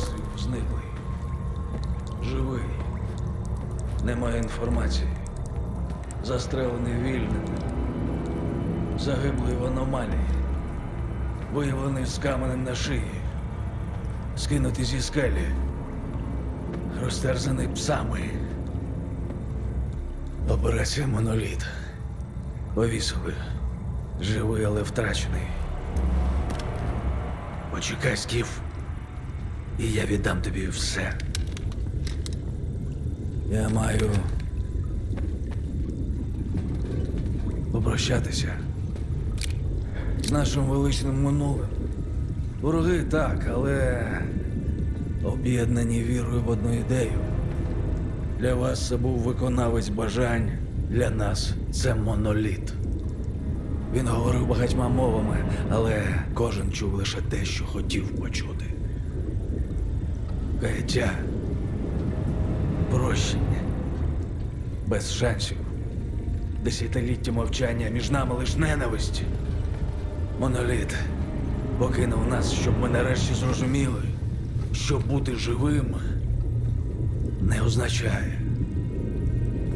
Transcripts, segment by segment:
світ зниклий. Живий. Немає інформації. Застрелений вільним. Загиблий в аномалії. Виявлений з каменем на шиї. Скинутий зі скелі. Розтерзаний псами. Операція моноліт. Повісили. Живий, але втрачений. Почекай, Скіф. І я віддам тобі все. Я маю попрощатися з нашим величним минулим. Вороги так, але об'єднані вірою в одну ідею. Для вас це був виконавець бажань, для нас це моноліт. Він говорив багатьма мовами, але кожен чув лише те, що хотів почути. Каяття, прощення, без шансів. Десятиліття мовчання між нами лиш ненависть. Моноліт покинув нас, щоб ми нарешті зрозуміли, що бути живим не означає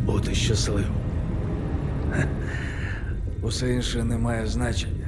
бути щасливим. Усе інше не має значення.